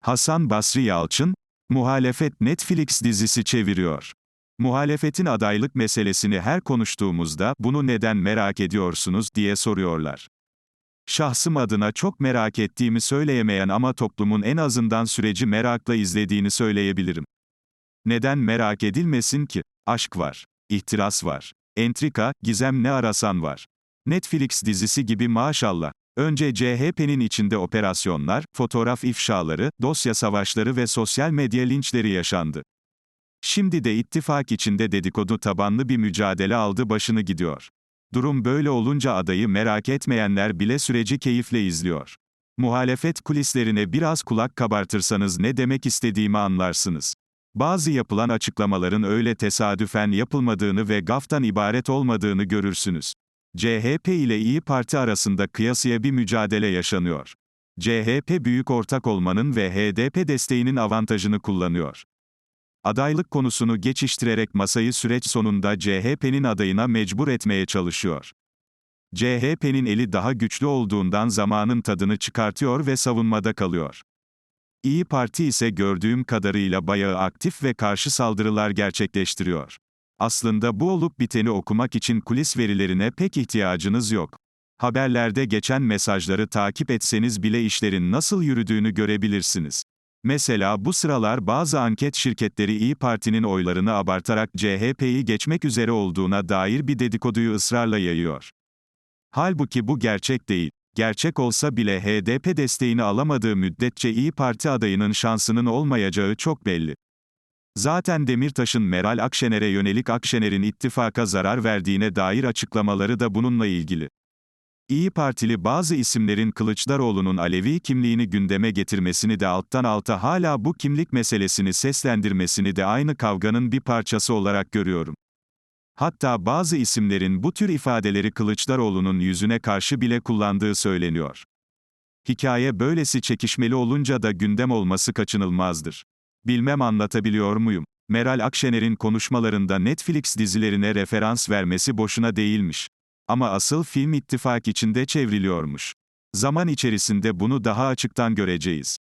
Hasan Basri Yalçın, muhalefet Netflix dizisi çeviriyor. Muhalefetin adaylık meselesini her konuştuğumuzda, bunu neden merak ediyorsunuz, diye soruyorlar. Şahsım adına çok merak ettiğimi söyleyemeyen ama toplumun en azından süreci merakla izlediğini söyleyebilirim. Neden merak edilmesin ki? Aşk var. ihtiras var. Entrika, gizem ne arasan var. Netflix dizisi gibi maşallah. Önce CHP'nin içinde operasyonlar, fotoğraf ifşaları, dosya savaşları ve sosyal medya linçleri yaşandı. Şimdi de ittifak içinde dedikodu tabanlı bir mücadele aldı başını gidiyor. Durum böyle olunca adayı merak etmeyenler bile süreci keyifle izliyor. Muhalefet kulislerine biraz kulak kabartırsanız ne demek istediğimi anlarsınız. Bazı yapılan açıklamaların öyle tesadüfen yapılmadığını ve gaftan ibaret olmadığını görürsünüz. CHP ile İyi Parti arasında kıyasıya bir mücadele yaşanıyor. CHP büyük ortak olmanın ve HDP desteğinin avantajını kullanıyor. Adaylık konusunu geçiştirerek masayı süreç sonunda CHP'nin adayına mecbur etmeye çalışıyor. CHP'nin eli daha güçlü olduğundan zamanın tadını çıkartıyor ve savunmada kalıyor. İyi Parti ise gördüğüm kadarıyla bayağı aktif ve karşı saldırılar gerçekleştiriyor. Aslında bu olup biteni okumak için kulis verilerine pek ihtiyacınız yok. Haberlerde geçen mesajları takip etseniz bile işlerin nasıl yürüdüğünü görebilirsiniz. Mesela bu sıralar bazı anket şirketleri İyi Parti'nin oylarını abartarak CHP'yi geçmek üzere olduğuna dair bir dedikoduyu ısrarla yayıyor. Halbuki bu gerçek değil. Gerçek olsa bile HDP desteğini alamadığı müddetçe İyi Parti adayının şansının olmayacağı çok belli. Zaten Demirtaş'ın Meral Akşener'e yönelik Akşener'in ittifaka zarar verdiğine dair açıklamaları da bununla ilgili. İyi Partili bazı isimlerin Kılıçdaroğlu'nun Alevi kimliğini gündeme getirmesini de alttan alta hala bu kimlik meselesini seslendirmesini de aynı kavganın bir parçası olarak görüyorum. Hatta bazı isimlerin bu tür ifadeleri Kılıçdaroğlu'nun yüzüne karşı bile kullandığı söyleniyor. Hikaye böylesi çekişmeli olunca da gündem olması kaçınılmazdır. Bilmem anlatabiliyor muyum? Meral Akşener'in konuşmalarında Netflix dizilerine referans vermesi boşuna değilmiş. Ama asıl film ittifak içinde çevriliyormuş. Zaman içerisinde bunu daha açıktan göreceğiz.